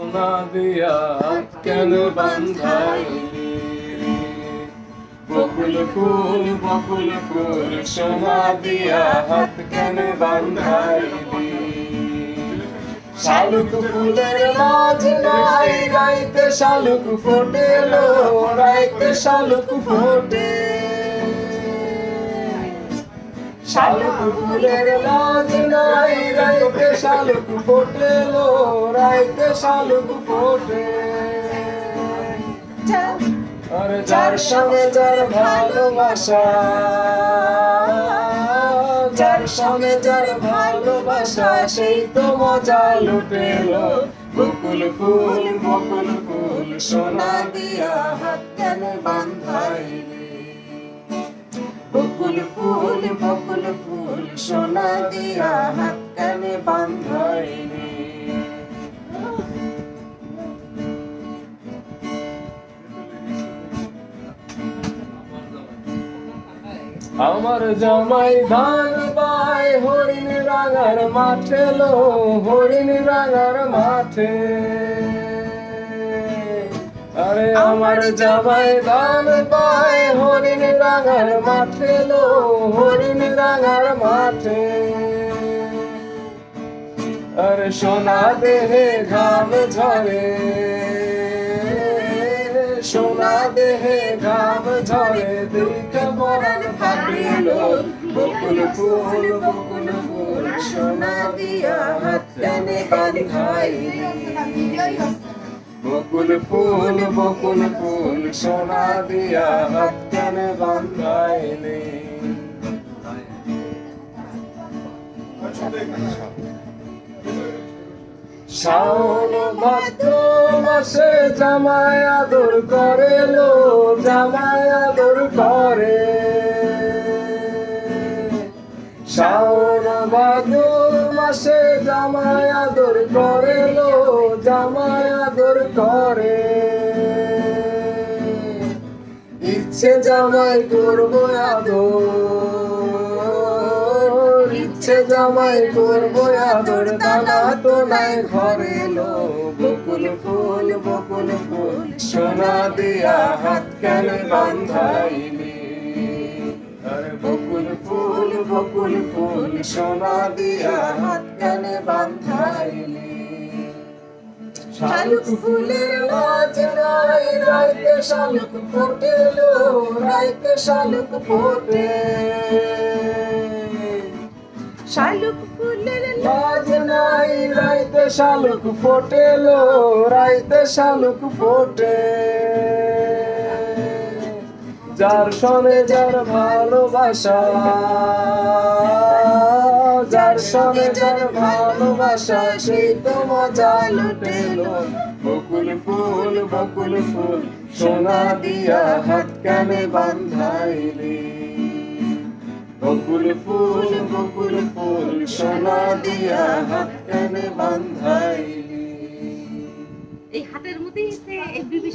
সোনা দিয়া কেন বান্ধাইলি বকুল ফুল বকুল ফুল সোনা দিয়া হাত কেন বান্ধাইলি শালুক ফুলের মাঝ নাই, রাইতে শালুক ফোটেলো, রাইতে শালুক ফোটে। শালুক ফুলের লাজ নাই, রাইতে শালুক ফোটেলো রাইতে শালুক ফোটে। আর যার সঙ্গে যার ভালোবাসা যার সঙ্গে যার ভালোবাসা সেই তো মজা লুটেলো। বকুল ফুল বকুল ফুল সোনা দিয়া হাত কেন বান্ধাইলি বকুল ফুল বকুল ফুল সোনা দিয়া হাত কেন বান্ধাইলি আমার জামাই ধান বাই হরিণ রাঙার মাঠে লো হরিণ রাঙার মাঠে। আরে আমার জামাই ধান বাই হরিণ রাঙার মাঠে লো হরিণ রাঙার মাঠে। আরে সোনা দেহে ঘাম ঝরে। সোনা দেহে ঘাম ঝরে দেখে মরণ ফাটিল। বকুল ফুল বকুল ফুল, সোনা দিয়া হাত টেনে বাঁধাই বকুল ফুল বকুল ফুল, সোনা দিয়া হাত টেনে বাঁধাইলি। শাওন ভাদ্র মাসে জামাই আদর করে, লো জামাই আদর করে। শাওন ভাদ্র মাসে জামাই আদর করে, লো জামাই আদর করে। ইচ্ছে জামাই করব আদর। ইচ্ছে জামাই করব আদর দানা তো নাই ঘরে লো বকুল ফুল বকুল ফুল, সোনা দিয়া হাত কেন বান্ধাইলি? বকুল ফুল বকুল ফুল, সোনা দিয়া হাত কেন বান্ধাইলি? শালুক ফুলের লাজ নাই, রাইতে শালুক ফোটেলো, রাইতে শালুক ফোটে। রাইতে শালুক ফোটেলো, রাইতে শালুক ফোটে। যার সনে যার ভালোবাসা, যার সনে যার ভালোবাসা, সেই তো মজা লুটেলো। বকুল ফুল বকুল ফুল, সোনা দিয়া হাত কানে বান্ধাইলি। বকুল ফুল বকুল সোনা দিয়া হাত কানে বান্ধাইলি। এই হাতের মধ্যেই এই বিবি